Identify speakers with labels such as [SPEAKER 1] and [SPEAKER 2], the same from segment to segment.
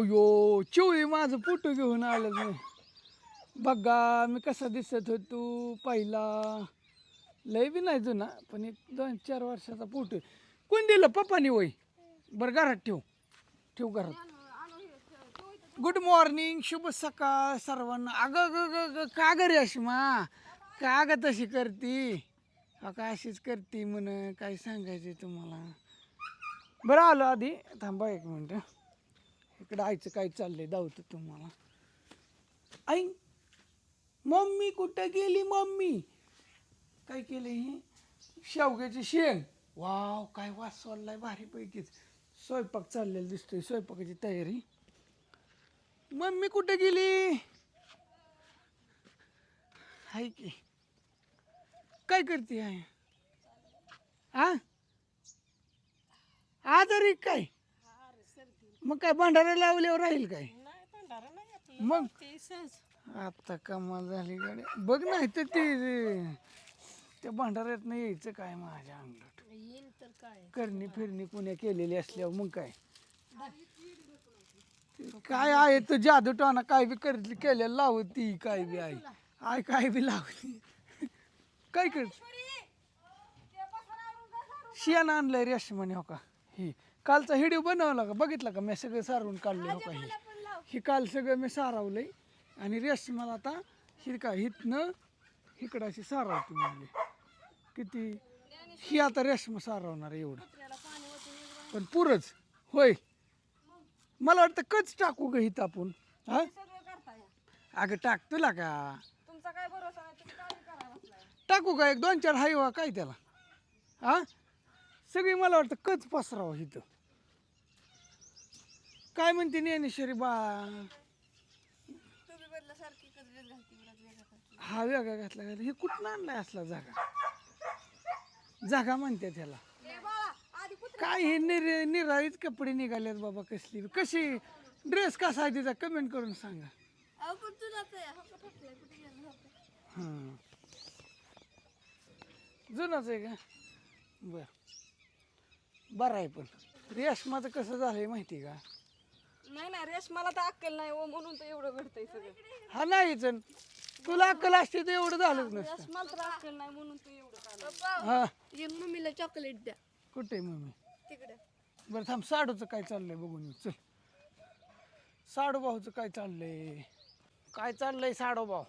[SPEAKER 1] अयो चिवळी माझं फोटो घेऊन आलं मी. बघा मी कसा दिसत होतो पहिला. लय बी नाही जुना पण एक दोन चार वर्षाचा फोटो कोण दिलं? पप्पानी वय बरं घरात ठेव. ठेव घरात. गुड मॉर्निंग शुभ सकाळ सर्वांना. अगं ग ग ग का ग रेश्मा का ग तशी करती? का अशीच करती म्हण? काय सांगायचं तुम्हाला? बरं आलो आधी. थांबा एक मिनटं. इकडं आईचं काय चाललंय? दावतं तुम्हाला. आई मम्मी कुठं गेली मम्मी? काय केलं हे? शेवग्याची शेंग. वाव काय वास सोडलाय भारीपैकीच. स्वयंपाक चाललेला दिसतोय स्वयंपाकाची तयारी. मम्मी कुठे गेली? हाय की. काय करते आहे हा आजारी काय? मग काय भांडारा लावल्यावर राहील काय? मग? आता कमाल झाली गाडी. बघ नाही तर ते त्या भांडाऱ्यात नाही यायचं काय माझ्या अंगलट
[SPEAKER 2] येईल तर काय?
[SPEAKER 1] करणी फिरणी कुण्या केलेली असल्यावर मग काय? काय आहे तर जादू टोना काय बी कर केलेलं लावती काय बी आहे. आय काय बी लावती काय कर? शियान आणलंय रेशमाने हो का? ही. कालचा व्हिडिओ बनवला का? बघितला का? मी सगळं सारवून काढले हो. का ही ही काल सगळं मी सारावलंय. आणि रेशमाला आता ही का हितनं इकडं अशी सारावती म्हणले किती? ही आता रेशमा सारवणार एवढं. पण पुरच. होय. मला वाटतं कच टाकू ग हित आपण. हा? अगं टाक तुला का टाकू का एक दोन चार हाय काय त्याला? हा? सगळी मला वाटतं कच पसरावं इथं. काय म्हणते ज्ञानेश्वरी बा?
[SPEAKER 2] तुम्ही घालती वेगळं करते.
[SPEAKER 1] हा वेगळा घातला घातला हे कुठं आणलाय असला जागा? जागा म्हणते त्याला.
[SPEAKER 2] ए बाळा आधी कुत्रे
[SPEAKER 1] काय हे निर निराळीच कपडे निघालेत बाबा कसली? कशी? ड्रेस कसा आहे तिचा? कमेंट करून सांगा.
[SPEAKER 2] अहो पण फसलाय कुठे गेला? हां.
[SPEAKER 1] जुनाच आहे का? बर. बरं आहे पण. रेशमाचं कसं झालंय माहिती आहे का?
[SPEAKER 2] नाही ना रेश मला तर अक्कल नाही ओ म्हणून तर एवढं घडतंय सगळं.
[SPEAKER 1] हा नाहीच अन. तुला अक्कल असते तर एवढं झालंच नसतं.
[SPEAKER 2] रेश मला तर अक्कल नाही म्हणून तर एवढं
[SPEAKER 1] हा.
[SPEAKER 2] ये मम्मीला चॉकलेट द्या.
[SPEAKER 1] कुठे आहे मम्मी?
[SPEAKER 2] तिकडे.
[SPEAKER 1] बरं थांब साडूचं काय चाललंय बघून येऊ. चल. साडू भाऊचं काय चाललंय? काय चाललंय साडू भाऊ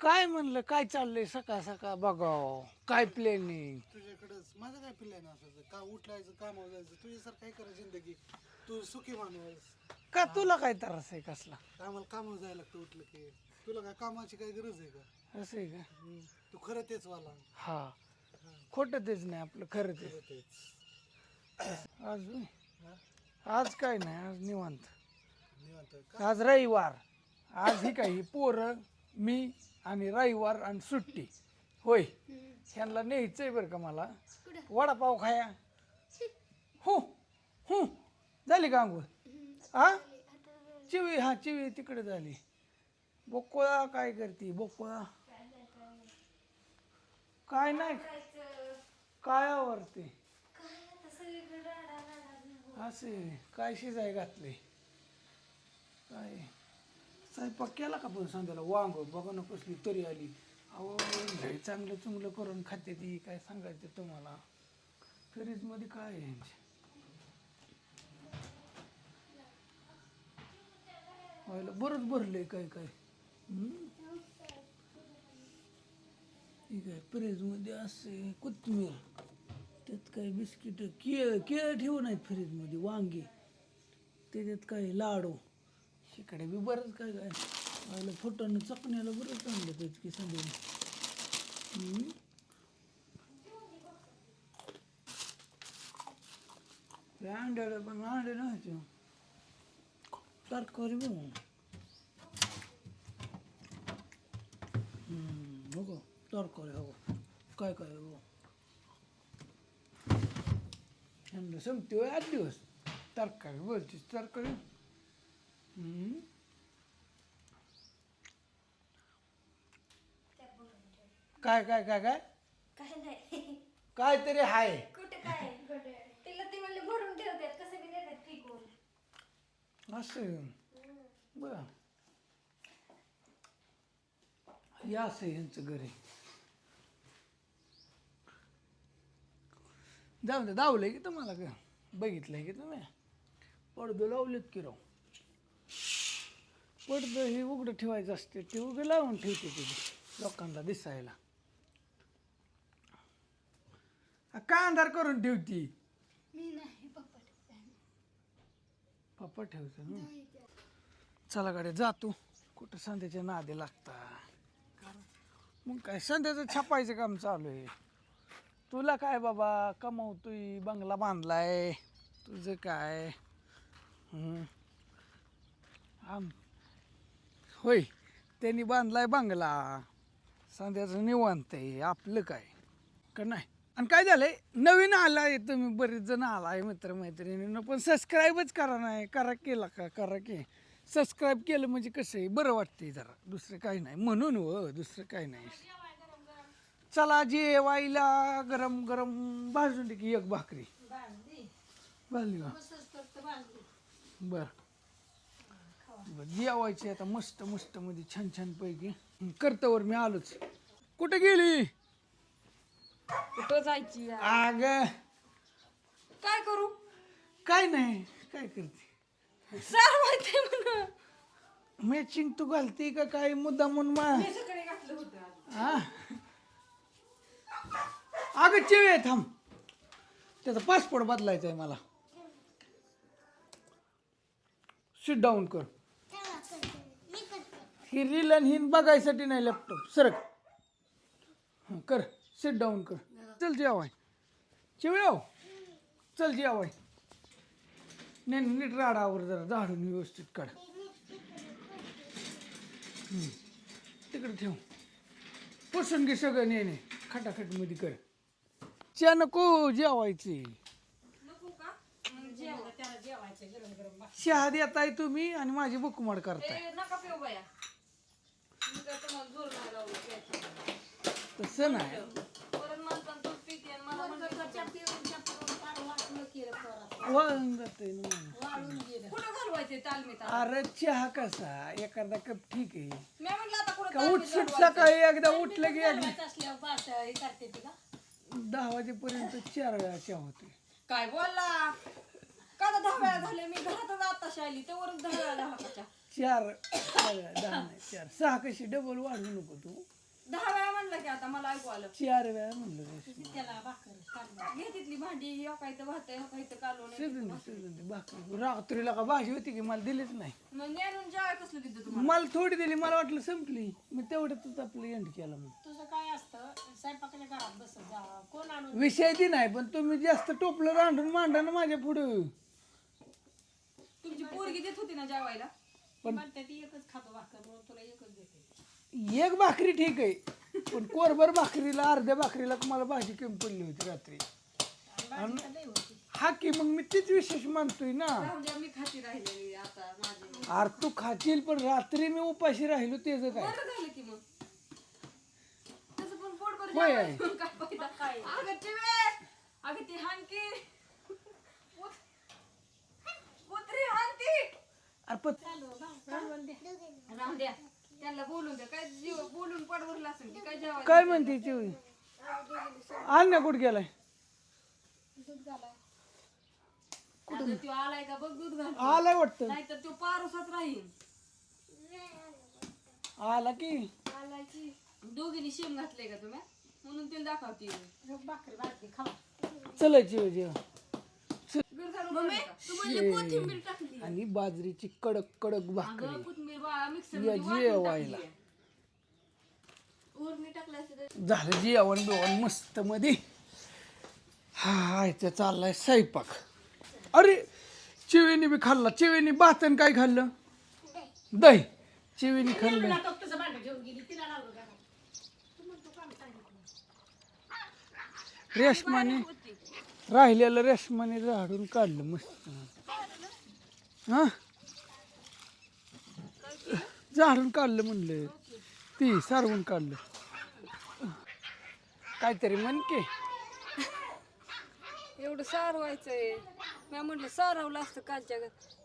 [SPEAKER 1] काय म्हणलं? काय चाललंय सकाळ सकाळ? बघाव. काय प्लॅनिंग
[SPEAKER 3] तुझ्याकडंच माझं काय प्लॅन असायचं का उठलायचं कामावर जायचं? तुझ्यासारखं काय करा जिंदगी? तू सुखी माणूस.
[SPEAKER 1] का तुला काय त्रास आहे कसला?
[SPEAKER 3] आम्हाला कामावर जायला लागतं उठलं की. तुला काय कामाची काय गरज आहे का?
[SPEAKER 1] असं आहे का?
[SPEAKER 3] हम्म. तू खरं तेच वाला.
[SPEAKER 1] हा. खोटं तेच नाही आपलं खरं ते
[SPEAKER 3] खरं तेच.
[SPEAKER 1] आज होय? आज काय नाही आज निवांत.
[SPEAKER 3] निवांत का?
[SPEAKER 1] आज रविवार. आज ही काय ही पोरं मी आणि रविवार आणि सुट्टी. होय. ह्यांना न्यायचंय बरं का मला. वडापाव खाया. हो हो. झाली का अंघोळ हा चिवी हा चिवी तिकडे झाली. बोकोळा काय करते? बोकोळा काय नाही. काय आवडते असे काय शिजाय घातले? काय? स्वयंपाक केला का पण सांगायला वांग बघा ना कसली तरी आली. अहो लय चांगलं चुंगलं करून खाते ती काय सांगायचं तुम्हाला? फ्रीजमध्ये काय आहे? यांचे व्हायला बरंच आहे काय काय? ठीक आहे फ्रीजमध्ये असे कोथिंबीर त्यात काय बिस्किट केळ केळ ठेवू नाहीत फ्रीजमध्ये वांगी त्याच्यात काय लाडू. तिकडे बी बरंच काय काय. व्हायला फोटोनं चकण्याला बरंच चांगलं त्याच की सांगून ते अंड्याला पण अंडे नव्हते. तरकारी बघ हो तरकारी हो काय काय हो यांना आठ दिवस. तरकारी बोलतीस तरकारी? काय काय काय काय?
[SPEAKER 2] काय नाही.
[SPEAKER 1] काय तरी हाय.
[SPEAKER 2] कुठे काय? तिला ती म्हणली भरून
[SPEAKER 1] असं? बर. या असं यांचं घरी जाऊ दे दावलंय की तुम्हाला का? बघितलंय की तुम्ही? पडदं लावलेत की राव. पडदं हे उघडं ठेवायचं असते ते उघडं लावून ठेवते तिथे लोकांना दिसायला. का अंधार करून ठेवती?
[SPEAKER 2] पप्पा ठेवते.
[SPEAKER 1] ना? चला गाड्या जातो कुठं संध्याच्या नादी लागता मग काय संध्याचं छापायचं काम चालू आहे. तुला काय बाबा कमवतोय बंगला बांधलाय. तुझं काय? हम्म. आम होय त्यांनी बांधलाय बंगला. संध्याचं निवांत आहे आपलं काय? का नाही? आणि काय झालंय? नवीन आलाय तुम्ही बरेच जण आलाय मित्रमैत्रिणींना पण सबस्क्राईबच करा नाही. करा केला का? करा की. सबस्क्राईब केलं म्हणजे कसं आहे? बरं वाटतंय जरा. दुसरं काही नाही. म्हणून व दुसरं काही नाही. चला जेवायला गरम गरम भाजून की एक भाकरी. भाजली का? बर. जेवायची आता मस्त मस्त मध्ये छान छान पैकी. करतवर मी आलोच. कुठे गेली?
[SPEAKER 4] कुठं जायची यार?
[SPEAKER 1] आग.
[SPEAKER 4] काय करू?
[SPEAKER 1] काय नाही. काय करते?
[SPEAKER 4] सर माहिती
[SPEAKER 1] मॅचिंग तू घालते का काय? मुद्दा म्हणून मा
[SPEAKER 4] घातलं होतं.
[SPEAKER 1] हा? अगं चिवे थांब. त्याचा पासपोर्ट बदलायचा आहे मला. सिट डाऊन कर. ही रील आणि हिन बघायसाठी नाही लॅपटॉप सरक. हं, कर. सिट डाऊन कर. चल जेवाय. चिवयाव चल जेवाय. नाही नाही, नीट राडावर जरा झाडून व्यवस्थित काढ. हं, तिकडे ठेव. पुसून घे सगळं नेणे. खटाखटमध्ये कर. च्या नको जेवायची.
[SPEAKER 4] का.
[SPEAKER 1] चहा देताय तुम्ही आणि माझी बुकमाड करताय.
[SPEAKER 4] नका पिऊ बाया मी काय तुम्हाला जोर नाही लावलं प्यायचं.
[SPEAKER 1] तसं नाही.
[SPEAKER 4] परत
[SPEAKER 1] वळून जातंय अरे चहा कसा? एखादा कप ठीक आहे.
[SPEAKER 4] मी आता
[SPEAKER 1] का उठसूट सकाळी एकदा? उठलं की एकदा? दहा वाजेपर्यंत चार वेळा चहा होते
[SPEAKER 4] काय बोलला? का दहा वेळा झाले? मी घरातच आता आली त्यावरून दहा वेळा दहा
[SPEAKER 1] चार दहा नाही चार. सहा कशी? डबल वाढवू नको तू.
[SPEAKER 4] दहा वेळा म्हणलं की आता मला ऐकू आलं.
[SPEAKER 1] चार वेळा म्हणलं रेश्मा.
[SPEAKER 4] घे तिथली भांडी ह्या काही तर भात ह्या काही तर कालवण
[SPEAKER 1] शिजून दे शिजून दे भाकरी. रात्रीला का भाजी होती की? मला दिलीच नाही.
[SPEAKER 4] मग जेवाय कसलं तिथं तुम्हाला?
[SPEAKER 1] मला थोडी दिली मला वाटलं संपली. मी तेवढ्यातच आपलं एंड केला मग.
[SPEAKER 5] तुझं काय असतं? स्वयंपाकाच्या घरात बसत जा. कोण आणून
[SPEAKER 1] विषय ती नाही पण तुम्ही जास्त टोपलं रांधून मांडा ना माझ्या पुढं.
[SPEAKER 4] तुमची पोरगी देत होती ना जेवायला?
[SPEAKER 5] म्हणते ती एकच खातो भाकर म्हणून तुला एकच देते.
[SPEAKER 1] एक भाकरी ठीक आहे पण कोरभर भाकरीला अर्ध्या भाकरीला मला भाजी कमी पडली होती रात्री.
[SPEAKER 5] आणि भाजी तर लई होती.
[SPEAKER 1] हा की मग मी तीच विशेष मानतोय ना.
[SPEAKER 4] राहून द्या मी खाती राहिलेली आता माझी.
[SPEAKER 1] अरे तू खातील पण रात्री मी उपाशी राहिलो त्याचं काय.
[SPEAKER 4] बरं झालं की मग. तसं पण पोटभर
[SPEAKER 1] होय.
[SPEAKER 4] जेवायचं काय फायदा? अगं चिवे अगं ती हानकी कुत्री हानती
[SPEAKER 1] अरे पण
[SPEAKER 4] राहून द्या. त्यांना बोलून द्या. काय जीव बोलून पडवरला असेल काय
[SPEAKER 1] म्हणते चिवी आण ना कुठं गेलाय?
[SPEAKER 4] आता तो आलाय का बघ दूध घाल
[SPEAKER 1] आलाय वाटतं.
[SPEAKER 4] नाहीतर तो पारोसाच राहील.
[SPEAKER 1] आला की.
[SPEAKER 4] आलाय की. दोघींनी शेम घातले का तुम्ही? म्हणून तिला दाखवते.
[SPEAKER 5] भाकरी भाकरी खावा
[SPEAKER 2] तू म्हणली कोथिंबीर टाकली.
[SPEAKER 1] आणि बाजरीची कडक कडक भाकरी.
[SPEAKER 4] मिक्सर
[SPEAKER 1] जेवायला.
[SPEAKER 2] उर्मी टाकली असते तर
[SPEAKER 1] झालं जेवण बिवण मस्त मध्ये हा इथं चाललाय स्वयंपाक. अरे चिवेनी बी खाल्ला. चिवेनी भातन काय खाल्लं? दही. चिवेनी खाल्लं. रेशमाने. राहिलेलं रेशमाने झाडून काढलं मस्त. हा? झाडून काढलं म्हणलं. ती सारवून काढलं. काहीतरी म्हण की.
[SPEAKER 4] एवढं सारवायचंय. मी म्हटलं सारवलं असतं कालच्या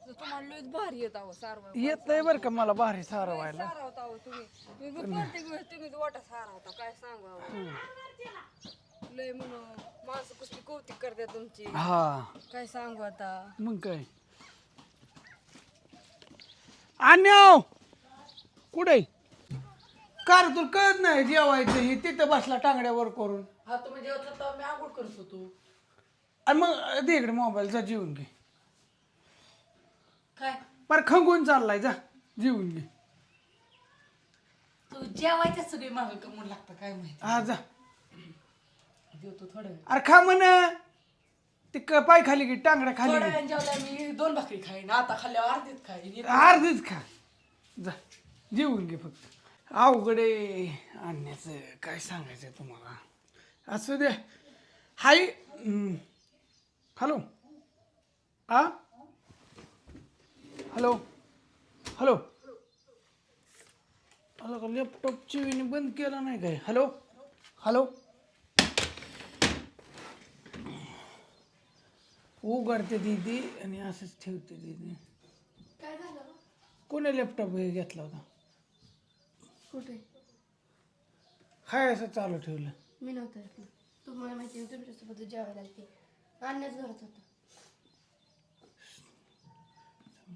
[SPEAKER 4] तुम्हाला लयच भारी येत आहो सारवा
[SPEAKER 1] येत नाही बरं का मला भारी सारवायला.
[SPEAKER 4] सारवता आहो तुम्ही. मी प्रत्येक वेळेस वाटा सारवता काय सांगा लय म्हणून माणसं कसली कौतिक करते तुमची.
[SPEAKER 1] हा.
[SPEAKER 4] काय सांगू आता?
[SPEAKER 1] मग काय? अन्याव कुठे? कार तुला कळत नाही जेवायचं हे तिथं बसला टांगड्यावर करून.
[SPEAKER 5] हा तुम्ही जेवत होता मी आंघोळ करत होतो.
[SPEAKER 1] आणि मग दे इकडे मोबाईलचा जेवून घे.
[SPEAKER 5] काय?
[SPEAKER 1] बरं खंगून चाललाय जा जेवून घे.
[SPEAKER 5] तू जेवायच्या सगळी मागं कमून लागतं काय माहिती?
[SPEAKER 1] हा जा.
[SPEAKER 5] जेवतो थोडं.
[SPEAKER 1] अरे खा म्हण. ते क- पाय खाली की टांगड्या खाली
[SPEAKER 5] थोड्या
[SPEAKER 1] घे.
[SPEAKER 5] वेळाने जेवल्या मी दोन भाकरी खाईन. आता खाल्ल्यावर अर्धीच खाईन.
[SPEAKER 1] अर्धीच खा. जा. जेवून घे फक्त. अवघडे आणण्याचं. काय सांगायचं तुम्हाला? असू द्या हाय. हॅलो. आ? हॅलो. हॅलो. हॅलो का लॅपटॉपची विनी बंद केला नाही काय? हॅलो. हॅलो. उघडते दीदी आणि असंच ठेवते दीदी.
[SPEAKER 2] काय झालं?
[SPEAKER 1] कोणी लॅपटॉप हे घेतला होता?
[SPEAKER 2] कुठे?
[SPEAKER 1] हाय असं चालू ठेवलं.
[SPEAKER 2] मी नव्हतं तुम्हाला माहिती आहे तुमच्यासोबत जेवायला लागते आणण्याच घरात होतं.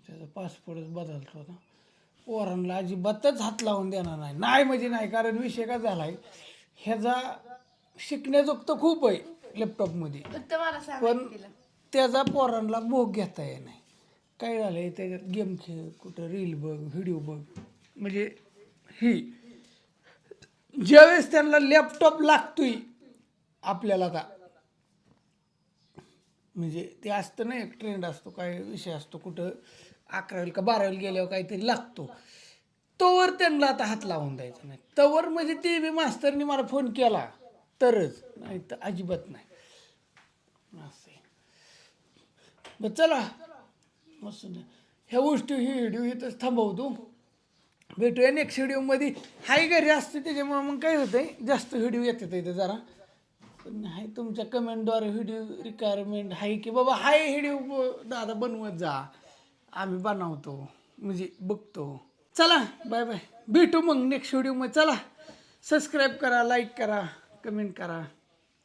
[SPEAKER 1] त्याचा पासपोर्टच बदलतो होता पोरांना अजिबातच हात लावून देणार नाही. नाही म्हणजे नाही कारण विषय काय झालाय ह्याचा शिकण्याजोगतं खूप आहे लॅपटॉपमध्ये
[SPEAKER 2] फक्त मला
[SPEAKER 1] पण त्याचा पोरांना भोग घेता येत नाही काय झालं आहे त्याच्यात गेम खेळ कुठं रील बघ व्हिडिओ बघ. म्हणजे ही ज्यावेळेस त्यांना लॅपटॉप लागतोय आपल्याला का म्हणजे ते असतं ना एक ट्रेंड असतो काय विषय असतो कुठं अकरावीला का बारावीला गेल्यावर काहीतरी लागतो. तोवर त्यांना आता हात लावून द्यायचा नाही. तवर म्हणजे ते बी मास्तरनी मला फोन केला तरच नाही तर अजिबात नाही. मग चला. मस्त. ह्या गोष्टी ही व्हिडिओ इथंच थांबवतो. भेटूया नेक्स्ट व्हिडिओमध्ये हाय घरी असते त्याच्यामुळे मग काय होतं आहे जास्त व्हिडिओ येतात इथे जरा. पण हाय तुमच्या कमेंटद्वारे व्हिडिओ रिक्वायरमेंट आहे की बाबा हाय व्हिडिओ दादा बनवत जा. आम्ही बनवतो. म्हणजे बघतो. चला बाय बाय भेटू मग नेक्स्ट व्हिडिओमध्ये चला. सबस्क्राईब करा लाईक करा कमेंट करा.